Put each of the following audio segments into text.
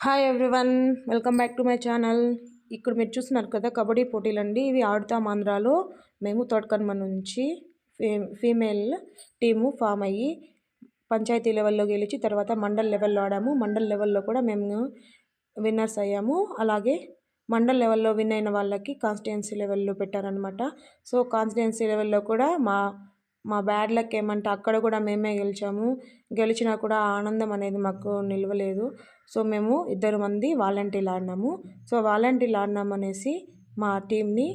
Hi everyone welcome back to my channel ఇక్కడ మీరు చూస్తున్నారు కదా కబడ్డీ పోటీలు అండి ఇవి ఆడుతాం ఆంధ్రాలో మేము తోటకన్మ నుంచి ఫీ ఫీమేల్ టీము ఫామ్ అయ్యి పంచాయతీ లెవెల్లో గెలిచి తర్వాత మండల్ లెవెల్లో ఆడాము. మండల్ లెవెల్లో కూడా మేము విన్నర్స్ అయ్యాము. అలాగే మండల్ లెవెల్లో విన్ అయిన వాళ్ళకి కాన్స్టిట్యున్సీ లెవెల్లో పెట్టారనమాట సో కాన్స్టిట్యున్సీ లెవెల్లో కూడా మా మా బ్యాడ్ లక్ ఏమంటే అక్కడ కూడా మేమే గెలిచాము. గెలిచినా కూడా ఆనందం అనేది మాకు నిలవలేదు. సో మేము ఇద్దరు మంది వాలంటీర్లు ఆడినాము. సో వాలంటీర్లు ఆడినాం అనేసి మా టీంని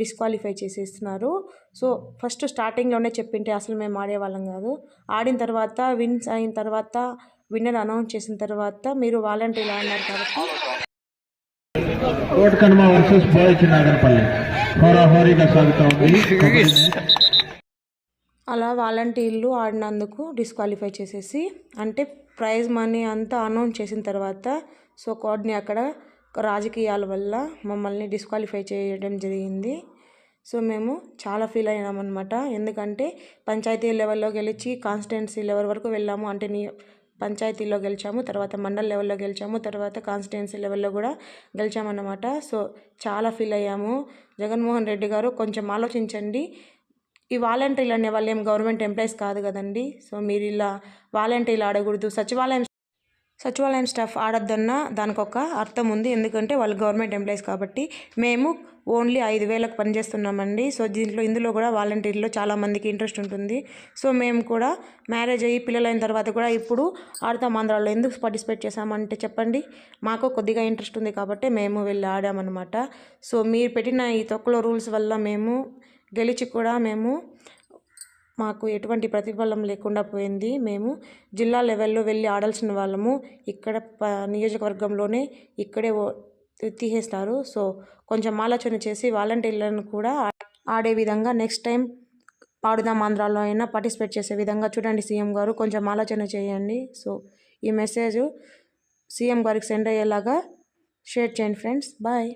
డిస్క్వాలిఫై చేసేస్తున్నారు. సో ఫస్ట్ స్టార్టింగ్లోనే చెప్పింటే అసలు మేము ఆడేవాళ్ళం కాదు. ఆడిన తర్వాత విన్స్ అయిన తర్వాత విన్నర్ అనౌన్స్ చేసిన తర్వాత మీరు వాలంటీర్లు ఆడినారు కాబట్టి కోట్ కనుమ వర్సెస్ హోరాహోరీగా సాగుతూ ఉంది. అలా వాలంటీర్లు ఆడినందుకు డిస్క్వాలిఫై చేసేసి అంటే ప్రైజ్ మనీ అంతా అనౌన్స్ చేసిన తర్వాత సో కోడ్ని అక్కడ రాజకీయాల వల్ల మమ్మల్ని డిస్క్వాలిఫై చేయడం జరిగింది. సో మేము చాలా ఫీల్ అయినామన్నమాట ఎందుకంటే పంచాయతీ లెవెల్లో గెలిచి కాన్స్టిట్యున్సీ లెవెల్ వరకు వెళ్ళాము. అంటే నీ పంచాయతీలో గెలిచాము తర్వాత మండల్ లెవెల్లో గెలిచాము తర్వాత కాన్స్టిట్యున్సీ లెవెల్లో కూడా గెలిచామన్నమాట. సో చాలా ఫీల్ అయ్యాము. జగన్మోహన్ రెడ్డి గారు కొంచెం ఆలోచించండి. ఈ వాలంటీర్లు అనే వాళ్ళు ఏం గవర్నమెంట్ ఎంప్లాయీస్ కాదు కదండి. సో మీరు ఇలా వాలంటీర్లు ఆడకూడదు. సచివాలయం సచివాలయం స్టాఫ్ ఆడొద్దన్న దానికి ఒక అర్థం ఉంది. ఎందుకంటే వాళ్ళు గవర్నమెంట్ ఎంప్లాయీస్ కాబట్టి మేము ఓన్లీ ఐదు వేలకు పనిచేస్తున్నామండి సో దీంట్లో ఇందులో కూడా వాలంటీర్లో చాలామందికి ఇంట్రెస్ట్ ఉంటుంది. సో మేము కూడా మ్యారేజ్ అయ్యి పిల్లలైన తర్వాత కూడా ఇప్పుడు ఆడతాం ఆంధ్రాలో. ఎందుకు పార్టిసిపేట్ చేసామంటే చెప్పండి. మాకు కొద్దిగా ఇంట్రెస్ట్ ఉంది కాబట్టి మేము వెళ్ళి ఆడామన్నమాట. సో మీరు పెట్టిన ఈ తొక్కలో రూల్స్ వల్ల మేము గెలిచి కూడా మేము మాకు ఎటువంటి ప్రతిఫలం లేకుండా పోయింది. మేము జిల్లా లెవెల్లో వెళ్ళి ఆడాల్సిన వాళ్ళము. ఇక్కడ ప నియోజకవర్గంలోనే ఇక్కడే ఓ- తీసేస్తారు. సో కొంచెం ఆలోచన చేసి వాలంటీర్లను కూడా ఆడే విధంగా నెక్స్ట్ టైం ఆడుదాం ఆంధ్రాలో అయినా పార్టిసిపేట్ చేసే విధంగా చూడండి సీఎం గారు. కొంచెం ఆలోచన చేయండి. సో ఈ మెసేజ్ సీఎం గారికి సెండ్ అయ్యేలాగా షేర్ చేయండి ఫ్రెండ్స్. బాయ్.